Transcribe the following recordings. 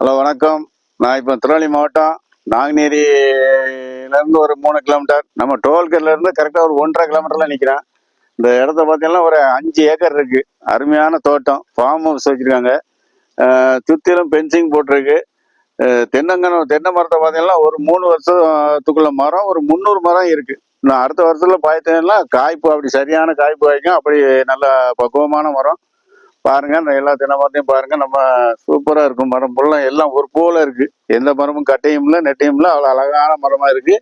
Hello வணக்கம். நான் இப்போ திருவள்ளி மாவட்டம் நாங்குநேரியிலேருந்து ஒரு மூணு கிலோமீட்டர். நம்ம டோல்கேட்லேருந்து கரெக்டாக ஒரு ஒன்றரை கிலோமீட்டரில் நிற்கிறேன் இந்த இடத்த பார்த்தீங்கன்னா ஒரு அஞ்சு ஏக்கர் இருக்குது அருமையான தோட்டம். ஃபார்ம் ஹவுஸ் வச்சுருக்காங்க. சுற்றிலும் பென்சிங் போட்டிருக்கு. அஹ் தென்னங்கன்று தென்னை மரத்தை பார்த்தீங்கன்னா ஒரு மூணு வருஷத்துக்குள்ள மரம் ஒரு முந்நூறு மரம் இருக்குது இன்னும் அடுத்த வருஷத்தில் பார்த்தீங்கன்னா காய்ப்பு அப்படி சரியான காய்ப்பு வாய்க்கும் அப்படி நல்ல பக்குவமான மரம். பாருங்க இந்த எல்லா தினமரத்தையும் பாருங்க. நம்ம சூப்பரா இருக்கும் மரம் ஃபுல்லாக எல்லாம் ஒரு போல இருக்கு. எந்த மரமும் கட்டையும் இல்லை நெட்டையும் இல்லை. அவ்வளோ அழகான மரமா இருக்கு.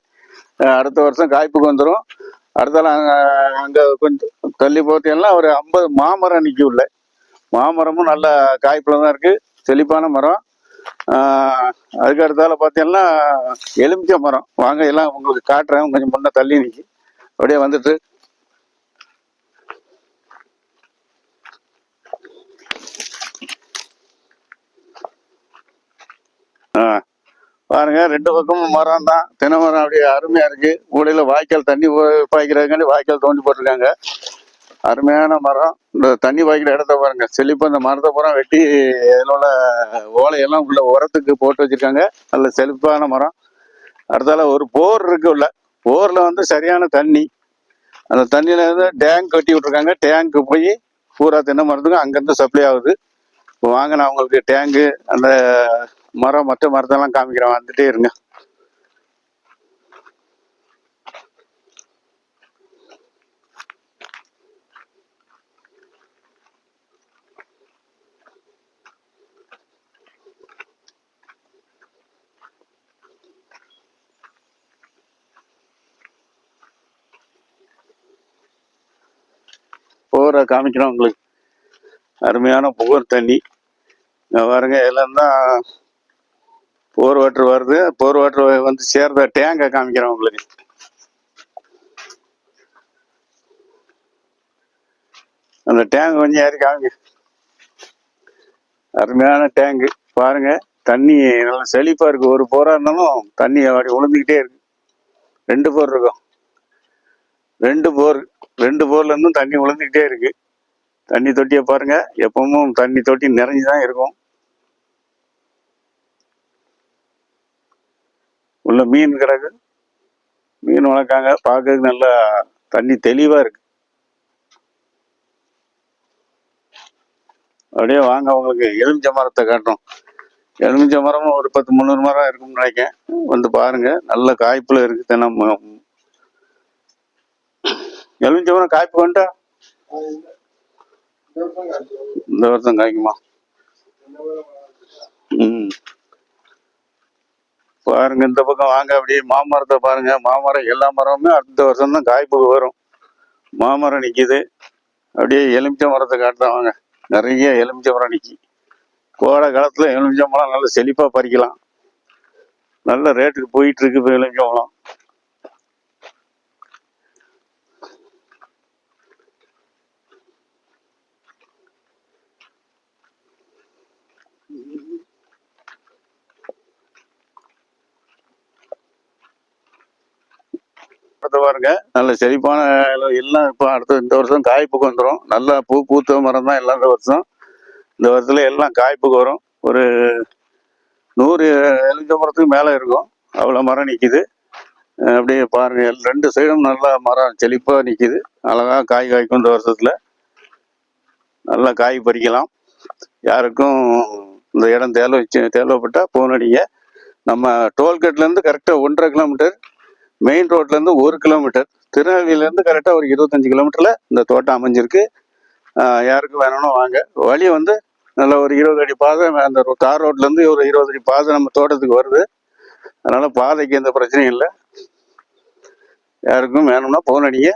அடுத்த வருஷம் காய்ப்புக்கு வந்துடும் அடுத்தால அங்கே அங்கே கொஞ்சம் தள்ளி போத்தீங்கன்னா ஒரு ஐம்பது மாமரம் நிற்கும் உள்ள மாமரமும் நல்ல காய்ப்புல தான் இருக்கு. செழிப்பான மரம். அதுக்கு அடுத்தால பார்த்தீங்கன்னா எலுமிச்சை மரம். வாங்க எல்லாம் உங்களுக்கு காட்டுறேன். கொஞ்சம் முன்னே தள்ளி நிற்கி அப்படியே வந்துட்டு பாருங்க ரெண்டு பக்கமும் மரம் தான். தென்னை மரம் அப்படியே அருமையா இருக்கு. ஊடையில வாய்க்கால் தண்ணி பாய்க்கிறதுக்காண்டி வாய்க்கால் தோண்டி போட்டிருக்காங்க. அருமையான மரம். இந்த தண்ணி பாய்க்கிற இடத்த பாருங்க. செழிப்பா இந்த மரத்தை பூரா வெட்டி இதில் உள்ள ஓலையெல்லாம் உள்ள உரத்துக்கு போட்டு வச்சிருக்காங்க. நல்ல செழிப்பான மரம். அடுத்தால ஒரு போர் இருக்கு உள்ள. போர்ல வந்து சரியான தண்ணி. அந்த தண்ணியில இருந்து டேங்க் கட்டி விட்டுருக்காங்க. டேங்க்கு போய் பூரா தென்னை மரத்துக்கு அங்கேருந்து சப்ளை ஆகுது. இப்போ வாங்க அவங்களுக்கு டேங்கு அந்த மரம் மற்ற மரத்தெல்லாம் காமிக்கிறேன் வந்துட்டே இருங்க. போரை காமிக்கிறோம் உங்களுக்கு. அருமையான புகர் தண்ணி. பாருங்க எல்லாம் தான் போர் வாட்டர் வருது. போர் வாட்டர் வந்து சேர்ந்த டேங்கை காமிக்கிறேன் உங்களுக்கு. அந்த டேங்க் கொஞ்சம் ஏறி காமிங்க. அருமையான டேங்கு பாருங்க தண்ணி நல்லா செழிப்பாக இருக்குது ஒரு போராக இருந்தாலும் தண்ணி அப்படி உளுந்துக்கிட்டே இருக்கு. ரெண்டு போர் இருக்கும். ரெண்டு போர் ரெண்டு போர்லேருந்தும் தண்ணி உளுந்துக்கிட்டே இருக்குது தண்ணி தொட்டியை பாருங்கள் எப்பவும் தண்ணி தொட்டி நிறைஞ்சு தான் இருக்கும். நல்ல மீன் கிடக்கு. மீன் வளர்க்காங்க. பார்க்கறதுக்கு நல்லா தண்ணி தெளிவாக இருக்கு. அப்படியே வாங்க உங்களுக்கு எலுமிச்சை மரத்தை காட்டும் எலுமிச்சை மரமும் ஒரு பத்து முந்நூறு மரம் இருக்கும்னு நினைக்கேன் வந்து பாருங்க நல்ல காய்ப்புல இருக்கு தினம் எலுமிச்ச எலுமிச்சை மரம் காய்ப்பு வேண்டா இந்த வருஷம் காய்க்குமா? ம். பாருங்க இந்த பக்கம் வாங்க அப்படியே மாமரத்தை பாருங்க. மாமரம் எல்லா மரமுமே அடுத்த வருஷம் தான் காய்ப்புக்கு வரும். மாமரம் நிற்கிது அப்படியே எலுமிச்சை மரத்தை காட்டுதான் வாங்க. நிறைய எலுமிச்சை மரம் நிற்கி கோடை காலத்தில் எலுமிச்சை மரம் நல்ல செழிப்பாக பறிக்கலாம். நல்ல ரேட்டுக்கு போயிட்டு இருக்கு இப்போ எலுமிச்சை மரம். அடுத்து பாருங்க. நல்ல செழிப்பான எல்லாம் இப்போ அடுத்த இந்த வருஷம் காய்ப்புக்கு வந்துடும் நல்லா பூ பூத்த மரம் தான் எல்லாம் இந்த வருஷம். இந்த வருஷத்துல எல்லாம் காய்ப்புக்கு வரும். ஒரு நூறு எலுமிச்சை மரத்துக்கு மேலே இருக்கும். அவ்வளோ மரம் நிற்கிது அப்படியே பாருங்க ரெண்டு சைடும் நல்லா மரம் செழிப்பாக நிற்கிது அழகாக காய் காய்க்கும் இந்த வருஷத்தில். நல்லா காய் பறிக்கலாம். யாருக்கும் இந்த இடம் தேவை தேவைப்பட்டால் போனடிங்க நம்ம டோல்கேட்லேருந்து கரெக்டாக ஒன்றரை கிலோமீட்டர் மெயின் ரோட்லேருந்து ஒரு கிலோமீட்டர் திருநெல்வேலியிலேருந்து கரெக்டாக ஒரு இருபத்தஞ்சு கிலோமீட்டரில் இந்த தோட்டம் அமைஞ்சிருக்கு. யாருக்கு வேணும்னு வாங்க. வழி வந்து நல்ல ஒரு இருபது அடி பாதை அந்த ரோ- தார் ரோட்லேருந்து ஒரு இருபது அடி பாதை நம்ம தோட்டத்துக்கு வருது. அதனால பாதைக்கு எந்த பிரச்சனையும் இல்லை. யாருக்கும் வேணும்னா போன் அடிங்க.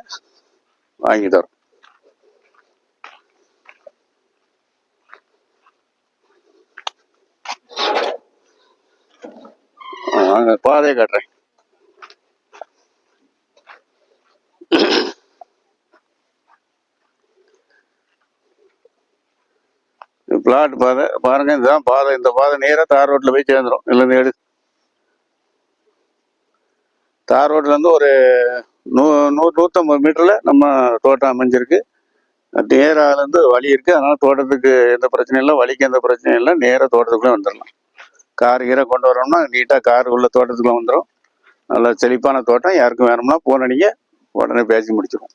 வாங்கி தரோம். வாங்க பாதையை காட்டுறேன். பிளாட் பாதை பாருங்க இதுதான் பாதை. இந்த பாதை நேராக தார் ரோட்டில் போய் சேர்ந்துரும். இல்லைன்னு எடு. தார் ரோட்லேருந்து ஒரு நூ நூறு நூற்றம்பது மீட்டரில் நம்ம தோட்டம் அமைஞ்சிருக்கு. நேராலேருந்து வழி இருக்குது அதனால் தோட்டத்துக்கு எந்த பிரச்சனையும் இல்லை. வழிக்கு எந்த பிரச்சனையும் இல்லை. நேராக தோட்டத்துக்குள்ளே வந்துடலாம் கார் கீரை கொண்டு வரோம்னா நீட்டாக கார் உள்ள தோட்டத்துக்குள்ளே வந்துடும் நல்ல செழிப்பான தோட்டம். யாருக்கும் வேணும்னா ஃபோன் நீங்கள் உடனே பேசி முடிச்சிடுவோம்